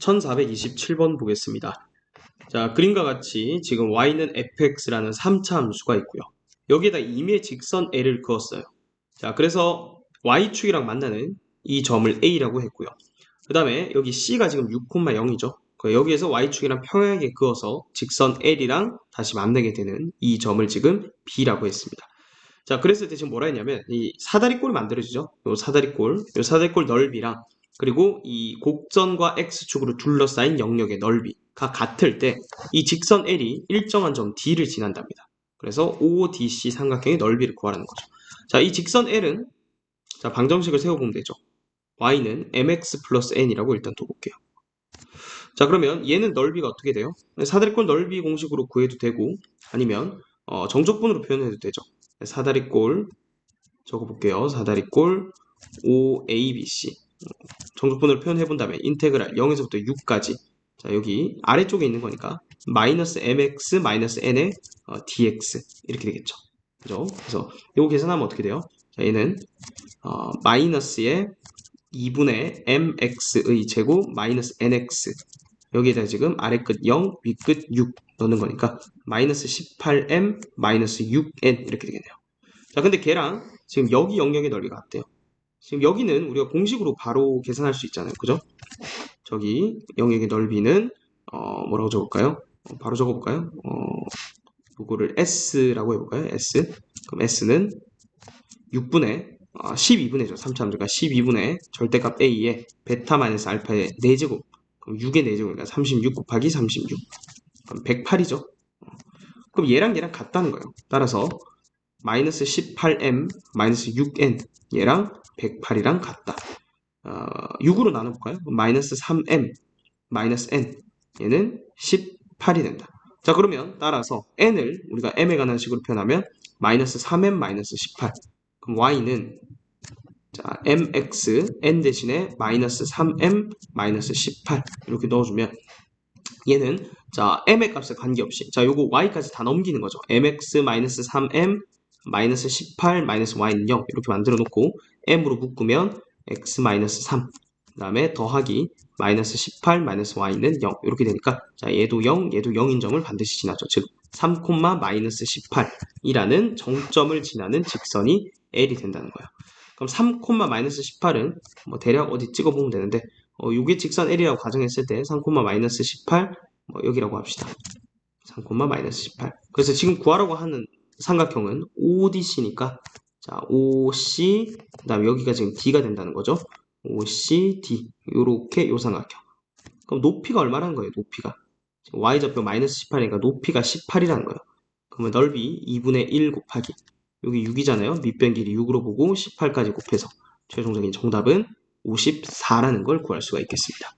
1427번 보겠습니다. 자, 그림과 같이 지금 y는 fx라는 3차 함수가 있고요. 여기에다 임의 직선 l을 그었어요. 자, 그래서 y축이랑 만나는 이 점을 a라고 했고요. 그 다음에 여기 c가 지금 6,0이죠. 여기에서 y축이랑 평행하게 그어서 직선 l이랑 다시 만나게 되는 이 점을 지금 b라고 했습니다. 자, 그랬을 때 지금 뭐라 했냐면 이 사다리꼴이 만들어지죠. 요 사다리꼴, 요 사다리꼴 넓이랑 그리고 이 곡선과 x축으로 둘러싸인 영역의 넓이가 같을 때 이 직선 L이 일정한 점 D를 지난답니다. 그래서 ODC 삼각형의 넓이를 구하라는 거죠. 자, 이 직선 L은 자, 방정식을 세워보면 되죠. y는 mx 플러스 n이라고 일단 둬볼게요. 자, 그러면 얘는 넓이가 어떻게 돼요? 사다리꼴 넓이 공식으로 구해도 되고 아니면 어, 정적분으로 표현해도 되죠. 사다리꼴 적어볼게요. 사다리꼴 OABC 정적분으로 표현해 본다면 인테그랄 0에서부터 6까지 자 여기 아래쪽에 있는 거니까 마이너스 mx 마이너스 n의 어, dx 이렇게 되겠죠. 그죠? 그래서 이거 계산하면 어떻게 돼요? 자 얘는 어, 마이너스의 2분의 mx의 제곱 마이너스 nx 여기에다 지금 아래 끝 0, 위 끝 6 넣는 거니까 마이너스 18m 마이너스 6n 이렇게 되겠네요. 자 근데 걔랑 지금 여기 영역의 넓이가 같대요. 지금 여기는 우리가 공식으로 바로 계산할 수 있잖아요. 그죠? 저기 영역의 넓이는 어, 뭐라고 적을까요? 어, 바로 적어볼까요? 어, 이거를 S라고 해볼까요? S. 그럼 S는 6분의 아, 12분의죠. 3차 함수가 12분의 절대값 A에 베타 마이너스 알파의 4제곱 그럼 6의 4제곱이니까 36 곱하기 36 그럼 108이죠. 그럼 얘랑 얘랑 같다는 거예요. 따라서 마이너스 18m 마이너스 6n 얘랑 108이랑 같다. 어, 6으로 나눠볼까요? 마이너스 3m 마이너스 n 얘는 18이 된다. 자 그러면 따라서 n을 우리가 m에 관한 식으로 표현하면 마이너스 3m 마이너스 18 그럼 y는 자 mx n 대신에 마이너스 3m 마이너스 18 이렇게 넣어주면 얘는 자 m의 값에 관계없이 자 요거 y까지 다 넘기는 거죠 mx 마이너스 3m 마이너스 18 마이너스 y는 0 이렇게 만들어 놓고 m으로 묶으면 x 마이너스 3 그 다음에 더하기 마이너스 18 마이너스 y는 0 이렇게 되니까 자 얘도 0 얘도 0인 점을 반드시 지나죠. 즉 3, 마이너스 18이라는 정점을 지나는 직선이 L이 된다는 거예요. 그럼 3, 마이너스 18은 뭐 대략 어디 찍어보면 되는데 어, 이게 직선 L이라고 가정했을 때 3, 마이너스 18 뭐 여기라고 합시다. 3, 마이너스 18 그래서 지금 구하라고 하는 삼각형은 ODC니까 자 OC 그 다음에 여기가 지금 D가 된다는 거죠. OCD 요렇게 요 삼각형. 그럼 높이가 얼마라는 거예요 높이가? y좌표 마이너스 18이니까 높이가 18이라는 거예요. 그러면 넓이 2분의 1 곱하기 여기 6이잖아요. 밑변 길이 6으로 보고 18까지 곱해서 최종적인 정답은 54라는 걸 구할 수가 있겠습니다